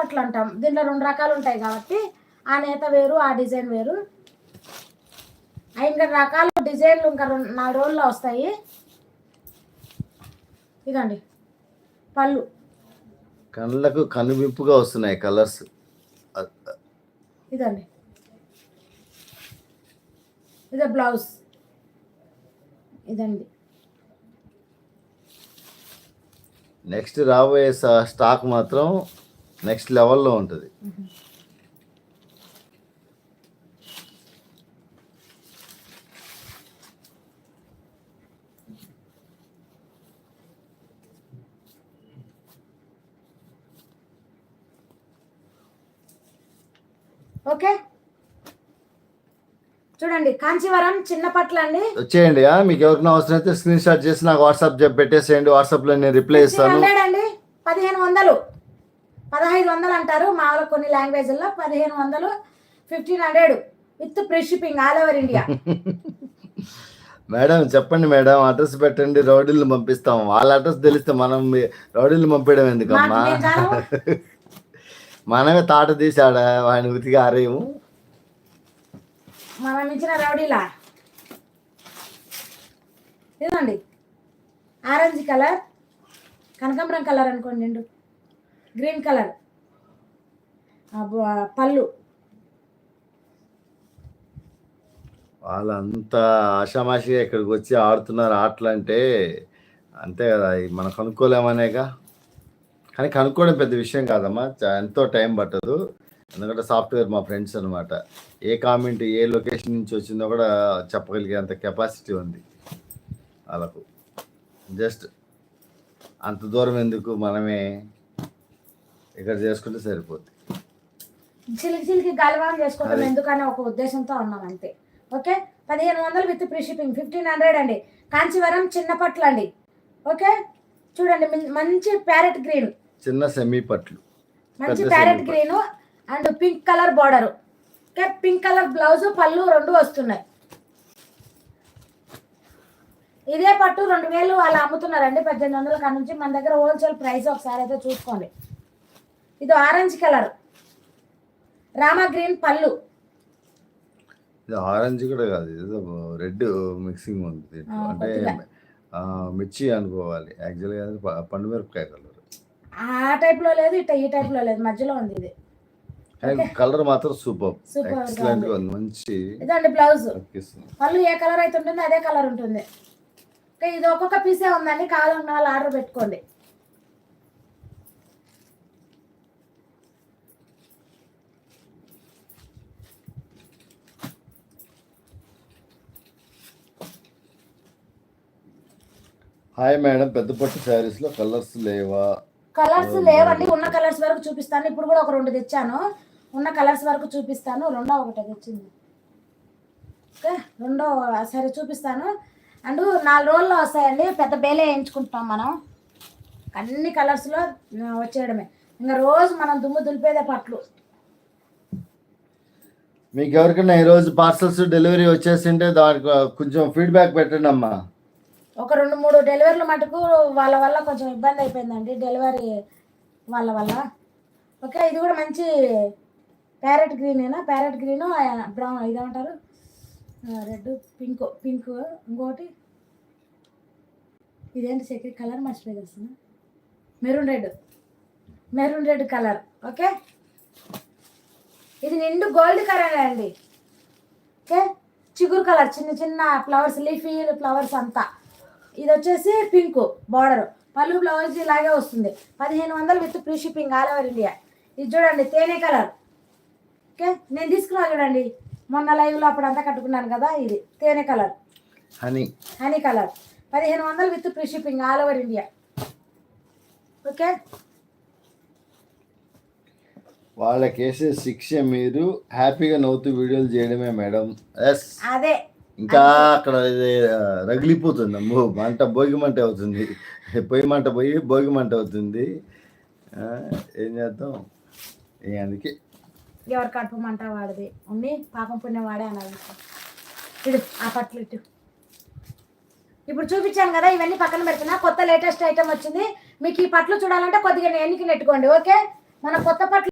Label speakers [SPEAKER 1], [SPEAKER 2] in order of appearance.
[SPEAKER 1] పట్లు అంటాం. దీంట్లో రెండు రకాలు ఉంటాయి కాబట్టి ఆ నేత వేరు ఆ డిజైన్ వేరు. ఇంకా రకాల డిజైన్లు ఇంకా రెండు నాలుగు రోజుల్లో వస్తాయి. ఇదండి. పళ్ళు.
[SPEAKER 2] కళ్ళకు కనువింపుగా వస్తున్నాయి కలర్స్.
[SPEAKER 1] ఇదండి. ఇదే బ్లౌజ్. ఇదండి.
[SPEAKER 2] నెక్స్ట్ రాబోయే స్టాక్ మాత్రం నెక్స్ట్ లెవెల్లో ఉంటుంది.
[SPEAKER 1] ఓకే చూడండి కాంచీవరం చిన్న పట్ల అండి
[SPEAKER 2] వచ్చేయండి? మీకు ఎవరికైనా అవసరం అయితే స్క్రీన్ షాట్ చేసి నాకు వాట్సాప్ పెట్టేసేయండి. వాట్సాప్లో నేను రిప్లై ఇస్తాను.
[SPEAKER 1] పదిహేను వందలు. పదహైదు వందలు అంటారు. మామూలు కొన్ని లాంగ్వేజ్ల్లో పదిహేను వందలు fifteen hundred with free shipping all over India
[SPEAKER 2] madam చెప్పండి మేడం అడ్రస్ పెట్టండి రౌడీలు పంపిస్తాం. వాళ్ళ అడ్రస్ తెలిస్తే మనం రౌడీలు పంపించడం ఎందుకమ్మా. మనమే తాట తీసాడ వాడిని ఉతికి ఆరేయము.
[SPEAKER 1] మనం ఇచ్చిన రౌడీలా? ఇదండి ఆరెంజ్ కలర్ కనకాంబరం కలర్ అనుకోండి గ్రీన్ కలర్ పళ్ళు.
[SPEAKER 2] వాళ్ళంతా ఆషామాషిగా ఇక్కడికి వచ్చి ఆడుతున్నారు ఆటలు అంటే అంతే కదా అవి మనం కనుక్కోలేమనేగా? కానీ కనుక్కోవడం పెద్ద విషయం కాదమ్మా చా- ఎంతో టైం పట్టదు. ఎందుకంటే సాఫ్ట్వేర్ మా ఫ్రెండ్స్ అనమాట ఏ కామెంట్ ఏ లొకేషన్ నుంచి వచ్చిందో కూడా చెప్పగలిగే అంత కెపాసిటీ ఉంది వాళ్ళకు. జస్ట్ అంత దూరం ఎందుకు మనమే ఇక్కడ చేసుకుంటే సరిపోద్ది.
[SPEAKER 1] చిలికి చిలికి గాలివాన్ చేసుకోవడం ఎందుకని ఒక ఉద్దేశంతో ఉన్నాం అంతే. ఓకే? పదిహేను వందలు with free shipping fifteen hundred అండి. కాంచీవరం చిన్న పట్లు అండి. ఓకే? చూడండి మంచి ప్యారెట్ గ్రీన్.
[SPEAKER 2] చిన్న సెమీ పట్లు.
[SPEAKER 1] మంచి parrot green and pink colour border. Okay? Pink colour blouse పళ్ళు రెండు వస్తున్నాయి. ఇదే పట్టు రెండు వేలు వాళ్ళు అమ్ముతున్నారండి. పద్దెనిమిది వందల కాడ నుంచి మన దగ్గర హోల్సేల్ ప్రైస్ ఒకసారి అయితే చూసుకోండి. ఇది ఆరెంజ్ కలర్. రామా గ్రీన్ పళ్ళు.
[SPEAKER 2] ఇది ఆరెంజ్ కూడా కాదు ఇది రెడ్ మిక్సింగ్ ఉంది అంటే మిర్చి అనుకోవాలి. యాక్చువల్గా పండు మిరపకాయ కలర్.
[SPEAKER 1] ఆ టైప్లో లేదు ఇట ఈ టైప్లో లేదు మధ్యలో ఉంది ఇది.
[SPEAKER 2] కలర్ మాత్రం సూపర్. ఎక్సలెంట్
[SPEAKER 1] ఉంది.
[SPEAKER 2] మంచి
[SPEAKER 1] ఇదండి బ్లౌజ్. పళ్ళు ఏ కలర్ అయితే ఉంటుందో అదే కలర్ ఉంటుంది. ఇది ఒక్కొక్క పీసే ఉందండి. కావాలన్న వాళ్ళు ఆర్డర్ పెట్టుకోండి.
[SPEAKER 2] హాయ్ మేడం పెద్ద పట్టు శారీస్లో కలర్స్ లేవా?
[SPEAKER 1] కలర్స్ లేవండి ఉన్న కలర్స్ వరకు చూపిస్తాను. ఇప్పుడు కూడా ఒక రెండు తెచ్చాను. ఉన్న కలర్స్ వరకు చూపిస్తాను. రెండో ఒకటి తెచ్చింది. ఓకే రెండో సరే చూపిస్తాను. అండ్ నాలుగు రోజుల్లో వస్తాయండి. పెద్ద బేలే వేయించుకుంటాం మనం. అన్ని కలర్స్లో వచ్చేయడమే. ఇంకా రోజు మనం దుమ్ము దులిపేదే పట్లు.
[SPEAKER 2] మీకు ఎవరికైనా ఈ రోజు పార్సల్స్ డెలివరీ వచ్చేసింటే దానికి కొంచెం ఫీడ్బ్యాక్ పెట్టండి అమ్మా
[SPEAKER 1] ఒక రెండు మూడు డెలివరీలు మటుకు వాళ్ళ వల్ల కొంచెం ఇబ్బంది అయిపోయిందండి డెలివరీ వాళ్ళ వల్ల. ఓకే ఇది కూడా మంచి ప్యారెట్ గ్రీనేనా ప్యారెట్ గ్రీన్ బ్రౌన్ ఇదేమంటారు? రెడ్ పింక్ పింక్ ఇంకోటి. ఇదేంటి సెక్రెట్ కలర్? మర్చిపోయి తెలుస్తున్నా maroon red. Maroon red colour. Okay? ఇది నిండు గోల్డ్ కలర్ అండి. ఓకే? చిగురు కలర్ చిన్న చిన్న ఫ్లవర్స్ లీఫీ ఫ్లవర్స్ అంతా. ఇది వచ్చేసి పింక్ బార్డర్. పళ్ళు బ్లౌజ్ ఇలాగే వస్తుంది. పదిహేను వందలు with free shipping all over India. ఇది చూడండి తేనె కలర్. ఓకే? నేను తీసుకున్నా చూడండి. మొన్న లైవ్లో అప్పుడు అంతా కట్టుకున్నాను కదా ఇది తేనె కలర్.
[SPEAKER 2] హనీ.
[SPEAKER 1] Honey colour. పదిహేను వందలు with free shipping all over India. Okay?
[SPEAKER 2] వాళ్ళకేసే శిక్ష మీరు హ్యాపీగా నవ్వుతూ వీడియోలు చేయడమే మేడం. ఎస్.
[SPEAKER 1] అదే.
[SPEAKER 2] ఇంకా అక్కడ రగిలిపోతుంది. అమ్మో మంట భోగి మంట అవుతుంది. పొయ్యి మంట పోయి భోగి మంట అవుతుంది. ఏం చేద్దాం? అందుకే.
[SPEAKER 1] ఎవరి కడుపు మంట వాడిది? ఉన్ని పాపం పుణ్యం వాడే అనాలి. ఇటు ఆ పట్లు ఇటు. ఇప్పుడు చూపించాను కదా ఇవన్నీ పక్కన పెడుతున్నా. కొత్త లేటెస్ట్ ఐటమ్ వచ్చింది. మీకు ఈ పట్లు చూడాలంటే కొద్దిగా ఎన్నికి నెట్టుకోండి ఓకే? మన కొత్త పట్లు